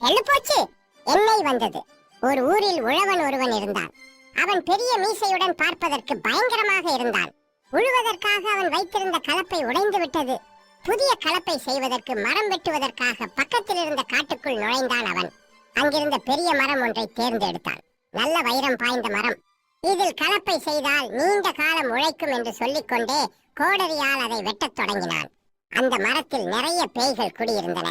எள்ளு போச்சு. எண்ணெய் வந்தது. ஒரு ஊரில் உழவன் ஒருவன் இருந்தான். அவன் பெரிய மீசையுடன் பார்ப்பதற்கு பயங்கரமாக இருந்தான். உழுவதற்காக அவன் வைத்திருந்த கலப்பை உடைந்து விட்டது. புதிய கலப்பை செய்வதற்கு மரம் வெட்டுவதற்காக பக்கத்தில் இருந்த காட்டுக்குள் நுழைந்தான் அவன். அங்கிருந்த பெரிய மரம் ஒன்றை தேர்ந்தெடுத்தான். நல்ல வைரம் பாய்ந்த மரம். இதில் கலப்பை செய்தால் நீண்ட காலம் உழைக்கும் என்று சொல்லிக்கொண்டே கோடரியால் அதை வெட்டத் தொடங்கினான். அந்த மரத்தில் நிறைய பேய்கள் குடியிருந்தன.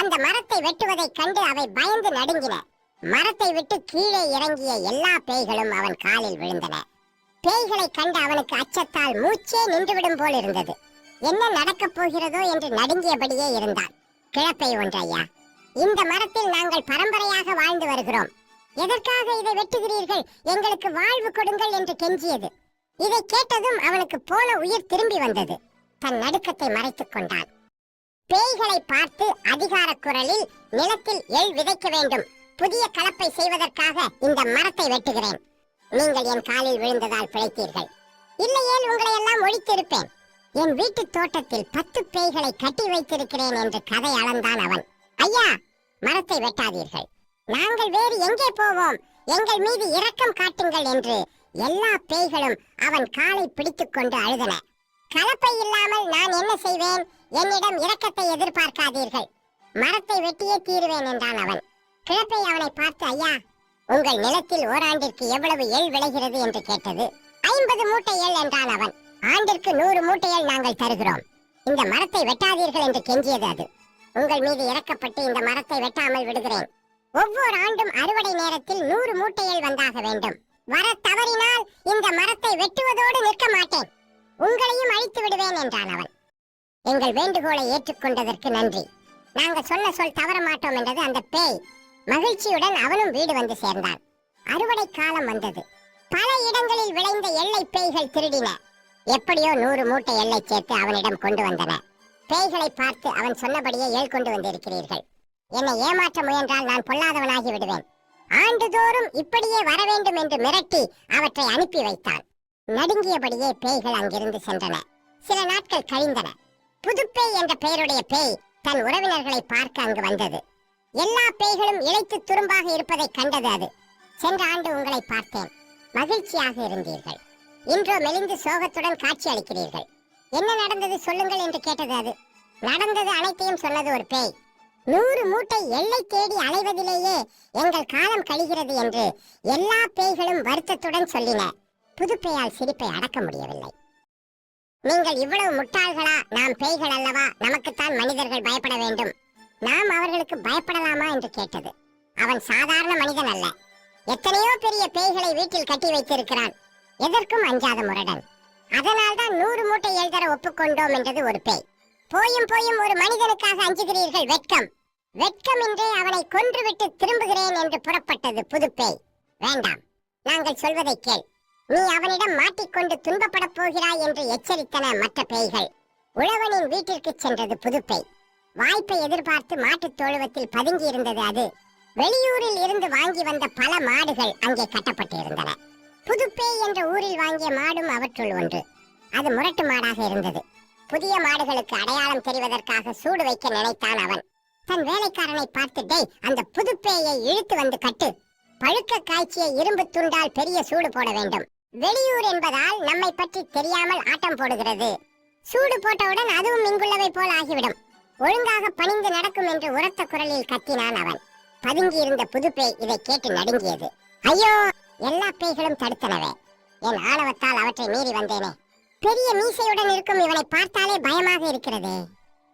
அந்த மரத்தை வெட்டுவதைக் கண்டு அவை பயந்து நடுங்கின. மரத்தை விட்டு கீழே இறங்கிய எல்லா பேய்களும் அவன் காலில் விழுந்தன. பேய்களை கண்டு அவனுக்கு அச்சத்தால் மூச்சே நின்றுவிடும் போல் இருந்தது என்ன நடக்கப் போகிறதோ என்று நடுங்கியபடியே இருந்தான். கிழப்பை ஒன்றையா இந்த மரத்தில் நாங்கள் பரம்பரையாக வாழ்ந்து வருகிறோம். எதற்காக இதை வெட்டுகிறீர்கள்? எங்களுக்கு வாழ்வு கொடுங்கள் என்று கெஞ்சியது. இதை கேட்டதும் அவனுக்கு போன உயிர் திரும்பி வந்தது. தன் நடுக்கத்தை மறைத்துக் கொண்டான். பேய்களை பார்த்து அதிகார குரலில் நிலத்தில் எள் விதைக்க வேண்டும். புதிய கலப்பை செய்வதற்காக இந்த மரத்தை வெட்டுகிறேன். நீங்கள் என் காலில் விழுந்ததால் பிழைத்தீர்கள். இல்லையேல் உங்களை எல்லாம் ஒழித்திருப்பேன். என் வீட்டு தோட்டத்தில் பத்து பேய்களை கட்டி வைத்திருக்கிறேன் என்று கதை அளந்தான் அவன். ஐயா மரத்தை வெட்டாதீர்கள். நாங்கள் வேறு எங்கே போவோம்? எங்கள் மீது இரக்கம் காட்டுங்கள் என்று எல்லா பேய்களும் அவன் காலை பிடித்துக்கொண்டு அழுதன. கலப்பை இல்லாமல் நான் என்ன செய்வேன்? என்னிடம் இரக்கத்தை எதிர்பார்க்காதீர்கள். மரத்தை வெட்டியே தீருவேன் என்றான் அவன். கிழப்பை அவனை பார்த்து ஐயா உங்கள் நிலத்தில் ஓராண்டிற்கு எவ்வளவு எள் விளைகிறது? என்று கேட்டது. ஐம்பது மூட்டை எள் என்றான் அவன். ஆண்டிற்கு நூறு மூட்டைகள் நாங்கள் தருகிறோம். இந்த மரத்தை வெட்டாதீர்கள் என்று கெஞ்சியது அது. உங்கள் மீது இறக்கப்பட்டு இந்த மரத்தை வெட்டாமல் விடுகிறேன். ஒவ்வொரு ஆண்டும் அறுவடை நேரத்தில் நூறு மூட்டைகள் வந்தாக வேண்டும். வர தவறினால் இந்த மரத்தை வெட்டுவதோடு நிற்க மாட்டேன். உங்கள் அழைத்து விடுவேன் என்றான் அவன். எங்கள் வேண்டுகோளை ஏற்றுக்கொண்டதற்கு நன்றி. நாங்க சொன்ன சொல் தவற மாட்டோம் என்றது அந்த பேய். மகிழ்ச்சியுடன் அவனும் வீடு வந்து சேர்ந்தான். அறுவடை காலம் வந்தது. பல இடங்களில் விளைந்த எல்லை பேய்கள் திருடின. எப்படியோ நூறு மூட்டை எல்லை சேர்த்து அவனிடம் கொண்டு வந்தன. பேய்களை பார்த்து அவன் சொன்னபடியே ஏள் கொண்டு வந்திருக்கிறீர்கள். என்னை ஏமாற்ற முயன்றால் நான் பொல்லாதவனாகி விடுவேன். ஆண்டுதோறும் இப்படியே வர வேண்டும் என்று மிரட்டி அவற்றை அனுப்பி வைத்தான். நடுங்கியபடியே பேய்கள் அங்கிருந்து சென்றன. சில நாட்கள் கழிந்தன. புதுப்பேய் என்ற பெயருடைய பேய் தன் உறவினர்களை பார்க்க அங்கு வந்தது. எல்லா பேய்களும் இழைத்து துரும்பாக இருப்பதை கண்டது அது. சென்ற ஆண்டு உங்களை பார்த்தேன். மகிழ்ச்சியாக இருந்தீர்கள். இன்றோ மெலிந்து சோகத்துடன் காட்சி அளிக்கிறீர்கள். என்ன நடந்தது சொல்லுங்கள் என்று கேட்டது அது. நடந்தது அனைத்தையும் சொன்னது ஒரு பேய். நூறு மூட்டை எல்லை தேடி அலைவதிலேயே எங்கள் காலம் கழிகிறது என்று எல்லா பேய்களும் வருத்தத்துடன் சொல்லின. புதுப்பேயால் சிரிப்பை அடக்க முடியவில்லை. நீங்கள் இவ்வளவு முட்டாள்களா? நாம் பேய்கள் அல்லவா? நமக்குத்தான் மனிதர்கள் பயப்பட வேண்டும். நாம் அவர்களுக்கு பயப்படலாமா என்று கேட்டது. அவன் சாதாரண மனிதன் அல்ல. எத்தனையோ பெரிய பேய்களை வீட்டில் கட்டி வைத்திருக்கிறான். எதற்கும் அஞ்சாத முரடன். அதனால்தான் நூறு மூட்டை எழுதர ஒப்புக்கொண்டோம் என்றது ஒரு பேய். போயும் போயும் ஒரு மனிதனுக்காக அஞ்சுகிறீர்கள். வெட்கம். வெட்கம் என்றே அவனை கொன்றுவிட்டு திரும்புகிறேன் என்று புறப்பட்டது புதுப்பேய். வேண்டாம். நாங்கள் சொல்வதை கேள். நீ அவனிடம் மாட்டிக்கொண்டு துன்பப்படப் போகிறாய் என்று எச்சரித்தன மற்ற பேய்கள். உழவனின் வீட்டிற்கு சென்றது புதுப்பை வாய்ப்பை எதிர்பார்த்து மாட்டுத் தோழுவத்தில் பதுங்கி இருந்தது அது. வெளியூரில் இருந்து வாங்கி வந்த பல மாடுகள் அங்கே கட்டப்பட்டிருந்தன. புதுப்பேய் என்ற ஊரில் வாங்கிய மாடும் அவற்றுள் ஒன்று. அது முரட்டு மாடாக இருந்தது. புதிய மாடுகளுக்கு அடையாளம் தெரிவதற்காக சூடு வைக்க நினைத்தான் அவன். தன் வேலைக்காரனை பார்த்து டேய் அந்த புதுப்பேயை இழுத்து வந்து கட்டு. பழுக்க காய்ச்சிய இரும்பு துண்டால் பெரிய சூடு போட வேண்டும். வெளியூர் என்பதால் நம்மை பற்றி தெரியாமல் ஆட்டம் போடுகிறது. சூடு போட்டவுடன் அதுவும் இங்குள்ளவை போல் ஆகிவிடும். ஒழுங்காக பணிந்து நடக்கும் என்று உரத்த குரலில் கத்தினான் அவன். பதுங்கி இருந்த புதுப்பேய் இதை கேட்டு நடுங்கியது. ஐயோ எல்லா பேய்களும் தடுத்தனவே. என் ஆணவத்தால் அவற்றை மீறி வந்தேனே. பெரிய மீசையுடன் இருக்கும் இவனை பார்த்தாலே பயமாக இருக்கிறது.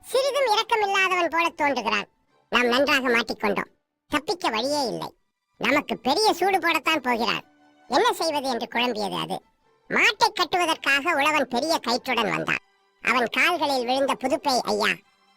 சிறிதும் இரக்கமில்லாதவன் போல தோன்றுகிறான். நாம் நன்றாக மாட்டிக்கொண்டோம். தப்பிக்க வழியே இல்லை. நமக்கு பெரிய சூடு போடத்தான் போகிறான். என்ன செய்வது என்று குழம்பியது அது. மாட்டை கட்டுவதற்காக உழவன் பெரிய கயிற்றுடன் வந்தான். அவன் கால்களில் விழுந்த புதுப்பை ஐயா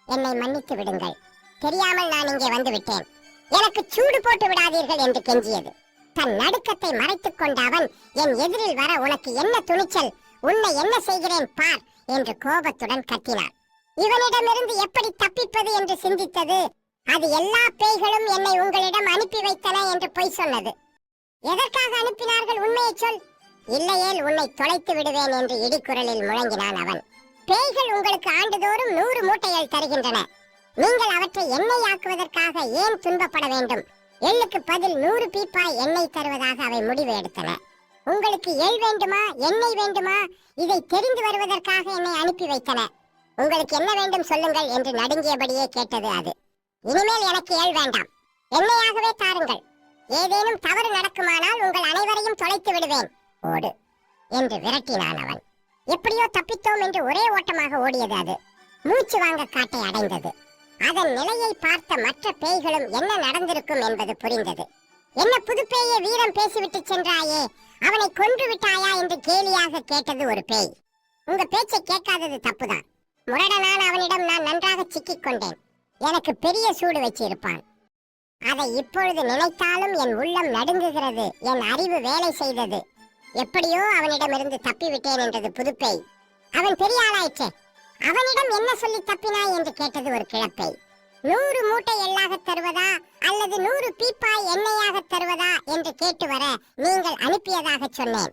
என்னை மன்னித்து விடுங்கள். தெரியாமல் நான் இங்கே வந்து விட்டேன். எனக்கு சூடு போட்டு விடாதீர்கள் என்று கெஞ்சியது. தன் நடுக்கத்தை மறைத்துக் கொண்ட அவன் என் எதிரில் வர உனக்கு என்ன துணிச்சல்? உன்னை என்ன செய்கிறேன்? பார் என்று கோபத்துடன் கத்தினான். இவனிடமிருந்து எப்படி தப்பிப்பது? என்று சிந்தித்தது. அது எல்லா பேய்களும் என்னை உங்களிடம் அனுப்பி வைத்தன என்று பொய் சொன்னது. எதற்காக அனுப்பினார்கள் உண்மையை சொல். இல்லையேல் உன்னை தொலைத்து விடுவேன் என்று இடிக்குரலில் முழங்கினான் அவன். பேய்கள் உங்களுக்கு ஆண்டுதோறும் நூறு மூட்டைகள் தருகின்றன. நீங்கள் அவற்றை எண்ணெய் ஆக்குவதற்காக ஏன் துன்பப்பட வேண்டும்? எள்ளுக்கு பதில் நூறு பீப்பாய் எண்ணெய் தருவதாக அவை முடிவு எடுத்தன. உங்களுக்கு எள் வேண்டுமா எண்ணெய் வேண்டுமா? இதை தெரிந்து வருவதற்காக என்னை அனுப்பி வைத்தன. உங்களுக்கு என்ன வேண்டும் சொல்லுங்கள் என்று நடுங்கியபடியே கேட்டது அது. இனிமேல் எனக்கு எள் வேண்டாம். எண்ணெயாகவே தாருங்கள். ஏதேனும் தவறு நடக்குமானால் உங்கள் அனைவரையும் தொலைத்து விடுவேன். ஓடு. என்று விரட்டினான் அவன். எப்படியோ தப்பித்தோம் என்று ஒரே ஓட்டமாக ஓடியது அது. மூச்சு வாங்க காட்டை அடைந்தது. அதன் நிலையை பார்த்த மற்ற பேய்களும் என்ன நடந்திருக்கும் என்பது புரிந்தது. என்ன புது பேயே வீரம் பேசிவிட்டு சென்றாயே அவனை கொன்று விட்டாயா என்று கேலியாக கேட்டது ஒரு பேய். உங்க பேச்சை கேட்காதது தப்புதான். முரடனான அவனிடம் நான் நன்றாக சிக்கிக் கொண்டேன். எனக்கு பெரிய சூடு வச்சிருப்பான். அதை இப்பொழுது நினைத்தாலும் என் உள்ளம் நடுங்குகிறது என் அறிவு வேலை செய்தது. எப்படியோ அவனிடமிருந்து தப்பிவிட்டேன் என்றது புதுப்பை. அவன் பெரிய ஆளாயிற்றே அவனிடம் என்ன சொல்லி தப்பினாய் என்று கேட்டது ஒரு கிழப்பை. நூறு மூட்டை எள்ளாக தருவதா அல்லது நூறு பீப்பாய் எண்ணெயாக தருவதா என்று கேட்டு வர நீங்கள் அனுப்பியதாக சொன்னேன்.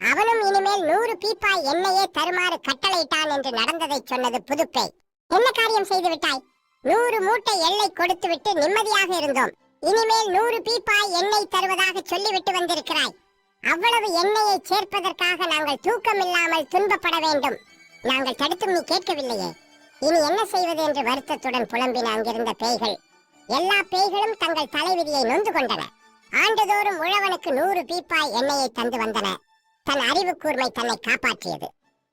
அவனும் இனிமேல் நூறு பீப்பாய் எண்ணெயே தருமாறு கட்டளையிட்டான் என்று நடந்ததை சொன்னது புதுப்பை. என்ன காரியம் செய்து விட்டாய்? நூறு மூட்டை எல்லை கொடுத்துவிட்டு நிம்மதியாக இருந்தோம். இனிமேல் நூறு பீப்பாய் எண்ணெய் தருவதாக சொல்லிவிட்டு வந்திருக்கிறாய். அவ்வளவு எண்ணெயை சேர்ப்பதற்காக நாங்கள் தூக்கமில்லாமல் துன்பப்பட வேண்டும். நாங்கள் தடுத்தும் நீ கேட்கவில்லையே. இனி என்ன செய்வது என்று வருத்தத்துடன் புலம்பின அங்கிருந்த பேய்கள். எல்லா பேய்களும் தங்கள் தலைவிதியை நொந்து கொண்டன. ஆண்டுதோறும் உழவனுக்கு நூறு பீப்பாய் எண்ணெயை தந்து வந்தன. தன் அறிவு கூர்மை தன்னை காப்பாற்றியது.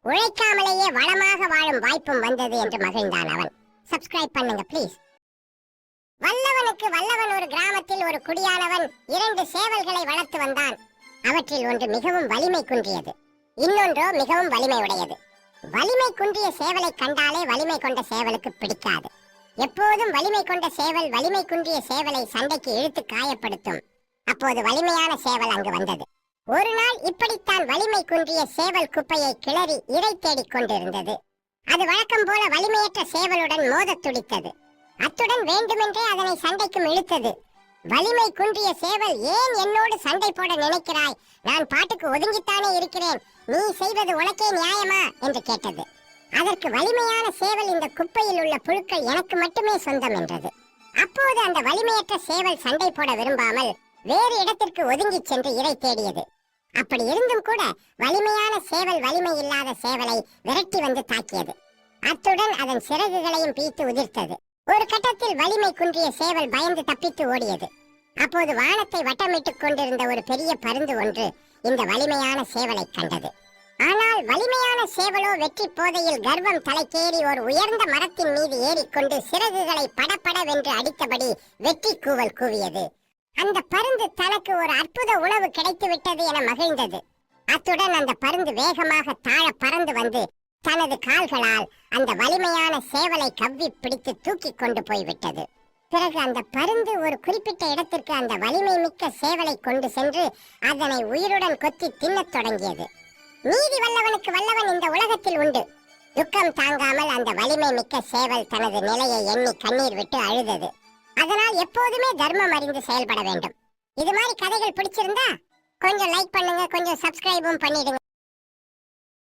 உழைக்காமலேயே வளமாக வாழும் வாய்ப்பும் வந்தது என்று மகிழ்ந்தான் அவன். சப்ஸ்கிரைப் பண்ணுங்க ப்ளீஸ் வல்லவனுக்கு வல்லவன் ஒரு கிராமத்தில் ஒரு குடியானவன் இரண்டு சேவல்களை வளர்த்து வந்தான். அவற்றில் ஒன்று மிகவும் வலிமை குன்றியது இன்னொன்றோ மிகவும் வலிமை உடையது வலிமை குன்றிய சேவலை கண்டாலே வலிமை கொண்ட சேவலுக்கு பிடிக்காது. எப்போதும் வலிமை கொண்ட சேவல் வலிமை குன்றிய சேவலை சண்டைக்கு இழுத்து காயப்படுத்தும். அப்போது வலிமையான சேவல் அங்கு வந்தது. ஒரு நாள் இப்படித்தான் வலிமை குன்றிய சேவல் குப்பையை கிளறி இறை தேடிக் கொண்டிருந்தது. அது வழக்கம் போல வலிமையற்ற சேவலுடன் மோதத் துடித்தது. அத்துடன் வேண்டுமென்றே அதனை சண்டைக்கும் இழுத்தது. வலிமை குன்றிய சேவல் ஏன் என்னோடு சண்டை போட நினைக்கிறாய்? நான் பாட்டுக்கு ஒதுங்கித்தானே இருக்கிறேன். நீ செய்வது உனக்கே நியாயமா? என்று கேட்டது. அதற்கு வலிமையான சேவல் இந்த குப்பையில் உள்ள புழுக்கள் எனக்கு மட்டுமே சொந்தம் என்றது. அப்போது அந்த வலிமையற்ற சேவல் சண்டை போட விரும்பாமல் வேறு இடத்திற்கு ஒதுங்கிச் சென்று இறை தேடியது. அப்படி இருந்தும் கூட வலிமையான சேவல் வலிமை இல்லாத சேவலை விரட்டி வந்து தாக்கியது. அத்துடன் அதன் சிறகுகளையும் பீத்து உதிர்த்தது. ஒரு கட்டத்தில் வலிமை குன்றிய சேவல் பயந்து தப்பித்து ஓடியது. அப்போது வானத்தை வட்டமிட்டுக் கொண்டிருந்த ஒரு பெரிய பருந்து ஒன்று இந்த வலிமையான சேவலை கண்டது. ஆனால் வலிமையான சேவலோ வெற்றி போதையில் கர்வம் தலைக்கேறி ஒரு உயர்ந்த மரத்தின் மீது ஏறிக்கொண்டு சிறகுகளை படபடவென்று அடித்தபடி வெற்றி கூவல் கூவியது. அந்த பருந்து தனக்கு ஒரு அற்புத உணவு கிடைத்து விட்டது என மகிழ்ந்தது. அத்துடன் அந்த பருந்து வேகமாக தாழ பறந்து வந்து தனது கால்களால் அந்த வலிமையான சேவலை கவ்வி பிடித்து தூக்கி கொண்டு போய்விட்டது. பிறகு அந்த பருந்து ஒரு குறிப்பிட்ட இடத்திற்கு அந்த வலிமை மிக்க சேவலை கொண்டு சென்று அதனை உயிருடன் கொத்தி தின்னத் தொடங்கியது. நீதி வல்லவனுக்கு வல்லவன் இந்த உலகத்தில் உண்டு. துக்கம் தாங்காமல் அந்த வலிமை மிக்க சேவல் தனது நிலையை எண்ணி கண்ணீர் விட்டு அழுதது. அதனால் எப்போதுமே தர்மம் அறிந்து செயல்பட வேண்டும். இது மாதிரி கதைகள் பிடிச்சிருந்தா கொஞ்சம் லைக் பண்ணுங்க கொஞ்சம் சப்ஸ்கிரைபும் பண்ணிடுங்க.